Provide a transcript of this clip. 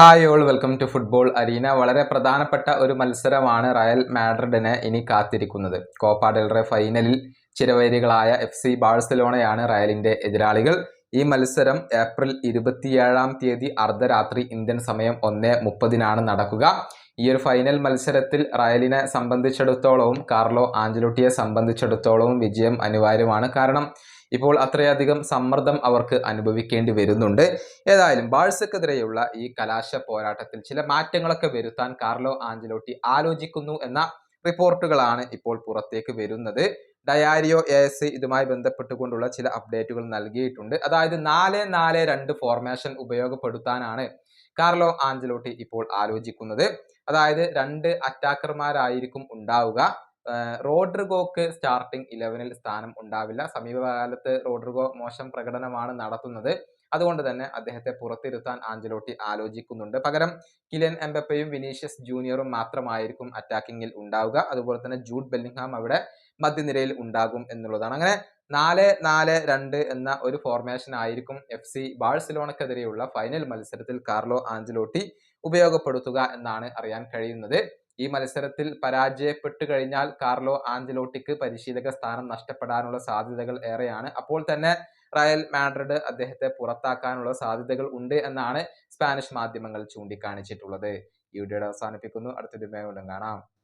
Hi all welcome to football arena. വളരെ പ്രധാനപ്പെട്ട ഒരു മത്സരമാണ് റയൽ മാഡ്രിഡിനെ ഇനി കാത്തിരിക്കുന്നത്. കോപ്പ ഡെൽറെ ഫൈനലിൽ ചിരവൈരികളായ എഫ് സി ബാഴ്സലോണയാണ് റയലിന്റെ എതിരാളികൾ. ഈ മത്സരം ഏപ്രിൽ ഇരുപത്തിയേഴാം തീയതി അർദ്ധരാത്രി ഇന്ത്യൻ സമയം ഒന്ന് മുപ്പതിനാണ് നടക്കുക. ഈ ഒരു ഫൈനൽ മത്സരത്തിൽ റയലിനെ സംബന്ധിച്ചിടത്തോളവും കാർലോ ആഞ്ചലോട്ടിയെ സംബന്ധിച്ചിടത്തോളവും വിജയം അനിവാര്യമാണ്. കാരണം ഇപ്പോൾ അത്രയധികം സമ്മർദ്ദം അവർക്ക് അനുഭവിക്കേണ്ടി വരുന്നുണ്ട്. ഏതായാലും ബാഴ്സക്കെതിരെയുള്ള ഈ കലാശ പോരാട്ടത്തിൽ ചില മാറ്റങ്ങളൊക്കെ വരുത്താൻ കാർലോ ആഞ്ചലോട്ടി ആലോചിക്കുന്നു എന്ന റിപ്പോർട്ടുകളാണ് ഇപ്പോൾ പുറത്തേക്ക് വരുന്നത്. ഡയാരിയോ എ എസ് ഇതുമായി ബന്ധപ്പെട്ടുകൊണ്ടുള്ള ചില അപ്ഡേറ്റുകൾ നൽകിയിട്ടുണ്ട്. അതായത് നാല് നാല് രണ്ട് ഫോർമേഷൻ ഉപയോഗപ്പെടുത്താനാണ് കാർലോ ആഞ്ചലോട്ടി ഇപ്പോൾ ആലോചിക്കുന്നത്. അതായത് രണ്ട് അറ്റാക്കർമാരായിരിക്കും ഉണ്ടാവുക. റോഡ്രിഗോക്ക് സ്റ്റാർട്ടിംഗ് ഇലവനിൽ സ്ഥാനം ഉണ്ടാവില്ല. സമീപകാലത്ത് റോഡ്രിഗോ മോശം പ്രകടനമാണ് നടത്തുന്നത്. അതുകൊണ്ട് തന്നെ അദ്ദേഹത്തെ പുറത്തിരുത്താൻ ആഞ്ചലോട്ടി ആലോചിക്കുന്നുണ്ട്. പകരം കിലൻ എംബപ്പയും വിനീഷ്യസ് ജൂനിയറും മാത്രമായിരിക്കും അറ്റാക്കിങ്ങിൽ ഉണ്ടാവുക. അതുപോലെ തന്നെ ജൂഡ് ബെല്ലിംഗ്ഹാം അവിടെ മധ്യനിരയിൽ ഉണ്ടാകും എന്നുള്ളതാണ്. അങ്ങനെ നാല് നാല് രണ്ട് എന്ന ഒരു ഫോർമേഷൻ ആയിരിക്കും എഫ് സി ബാഴ്സലോണക്കെതിരെയുള്ള ഫൈനൽ മത്സരത്തിൽ കാർലോ ആഞ്ചലോട്ടി ഉപയോഗപ്പെടുത്തുക എന്നാണ് അറിയാൻ കഴിയുന്നത്. ഈ മത്സരത്തിൽ പരാജയപ്പെട്ടു കഴിഞ്ഞാൽ കാർലോ ആഞ്ചലോട്ടിക്ക് പരിശീലക സ്ഥാനം നഷ്ടപ്പെടാനുള്ള സാധ്യതകൾ ഏറെയാണ്. അപ്പോൾ തന്നെ റയൽ മാഡ്രിഡ് അദ്ദേഹത്തെ പുറത്താക്കാനുള്ള സാധ്യതകൾ ഉണ്ട് എന്നാണ് സ്പാനിഷ് മാധ്യമങ്ങൾ ചൂണ്ടിക്കാണിച്ചിട്ടുള്ളത്. ഈ വീഡിയോയുടെ അവസാനിപ്പിക്കുന്നു. അടുത്തൊരു കാണാം.